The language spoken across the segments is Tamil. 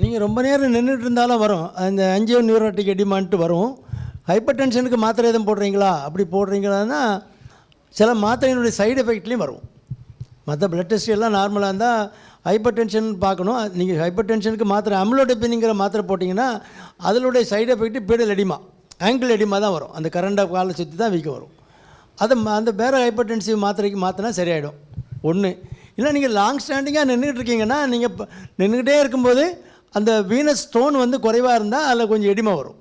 நீங்கள் ரொம்ப நேரம் நின்றுட்டு இருந்தாலும் வரும். அந்த அஞ்சியோ நியூரோட்டிக் எடிமான்ட்டு வரும். ஹைப்பர் டென்ஷனுக்கு மாத்திரை எதுவும் போடுறீங்களா? அப்படி போடுறீங்களான்னா சில மாத்திரையினுடைய சைடு எஃபெக்ட்லேயும் வரும். மற்ற பிளட் டெஸ்ட் எல்லாம் நார்மலாக இருந்தால் ஹைப்பர் டென்ஷன் பார்க்கணும். நீங்கள் ஹைப்பர் டென்ஷனுக்கு மாத்திரை அம்லோடெப்பினிங்கிற மாத்திரை போட்டிங்கன்னா அதனுடைய side effect pedal oedema ankle oedema தான் வரும். அந்த கரண்டை காலை சுற்றி தான் வீக்கம் வரும். அதை ம- அந்த வேறு ஹைப்பர் டென்சிவ் மாத்திரைக்கு மாற்றினா சரியாயிடும். ஒன்று இல்லை நீங்கள் லாங் ஸ்டாண்டிங்காக நின்றுக்கிட்டு இருக்கீங்கன்னா நீங்கள் இப்போ நின்றுக்கிட்டே இருக்கும்போது அந்த வீனஸ் ஸ்டோன் வந்து குறைவாக இருந்தால் அதில் கொஞ்சம் எடிமை வரும்.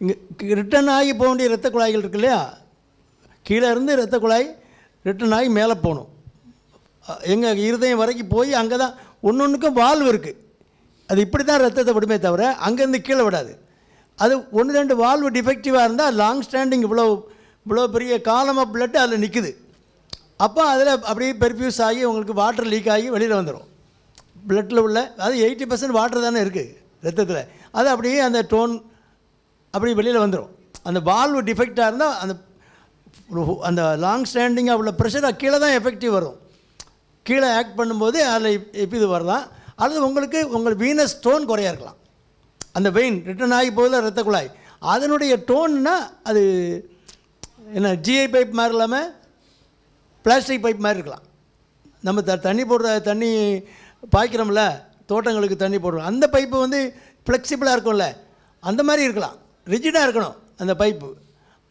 இங்கே ரிட்டர்ன் ஆகி போக வேண்டிய இரத்த குழாய்கள் இருக்கு இல்லையா? கீழே இருந்து இரத்த குழாய் ரிட்டர்ன் ஆகி மேலே போகணும். எங்கள் இருதயம் வரைக்கும் போய் அங்கே தான் ஒன்று ஒன்றுக்கும் வால்வு இருக்குது அது இப்படி தான் ரத்தத்தை விடுமே தவிர அங்கேருந்து கீழே விடாது. அது ஒன்று ரெண்டு வால்வு டிஃபெக்டிவாக இருந்தால் லாங் ஸ்டாண்டிங் இவ்வளோ இவ்வளோ பெரிய காலமாக பிளட்டு அதில் நிற்குது அப்போ அதில் அப்படியே பெர்ஃப்யூஸ் ஆகி உங்களுக்கு வாட்டர் லீக் ஆகி வெளியில் வந்துடும் பிளட்டில் உள்ள அது எயிட்டி பர்சன்ட் வாட்டர் தானே இருக்குது ரத்தத்தில். அது அப்படியே அந்த டோன் அப்படி வெளியில் வந்துடும் அந்த வால்வு டிஃபெக்டாக இருந்தால் அந்த அந்த லாங் ஸ்டாண்டிங்காக உள்ள ப்ரெஷராக கீழே தான் எஃபெக்டிவ் வரும். கீழே ஆக்ட் பண்ணும்போது அதில் இப்போ இது வரலாம். அல்லது உங்களுக்கு உங்கள் வீனஸ் டோன் குறையா இருக்கலாம். அந்த வெயின் ரிட்டர்ன் ஆகி போதில் ரத்த குழாய். அதனுடைய டோன்னா அது என்ன ஜிஐ பைப் மாதிரி இல்லாமல் பிளாஸ்டிக் பைப் மாதிரி இருக்கலாம். நம்ம த தண்ணி போடுற தண்ணி பாய்க்கிறோம்ல தோட்டங்களுக்கு தண்ணி போடுறோம். அந்த பைப்பு வந்து ஃப்ளெக்சிபிளாக இருக்கும்ல. அந்த மாதிரி இருக்கலாம். ரிஜிடாக இருக்கணும் அந்த பைப்பு.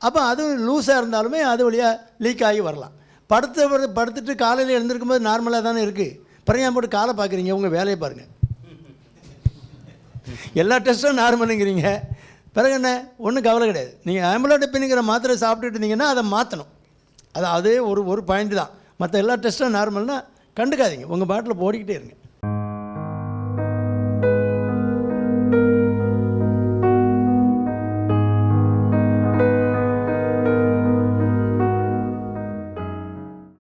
அப்போ அது லூஸாக இருந்தாலுமே அது வழியாக லீக் ஆகி வரலாம். படுத்து படுத்துட்டு காலையில் எழுந்திருக்கும் போது நார்மலாக தானே இருக்குது பிறகு ஏன் போட்டு காலை பார்க்குறீங்க உங்கள் வேலையை பாருங்கள் எல்லா டெஸ்ட்டும் நார்மலுங்கிறீங்க பிறகு என்ன? ஒன்றும் கவலை கிடையாது. நீங்கள் ஆம்புலோடெப்பினுங்கிற மாத்திரை சாப்பிட்டுட்டு இருந்தீங்கன்னா அதை மாற்றணும் அது அதே ஒரு ஒரு பாயிண்ட் தான். மற்ற எல்லா டெஸ்ட்டும் நார்மல்னால் கண்டுக்காதீங்க. உங்கள் பாட்டில் போடிக்கிட்டே இருங்க.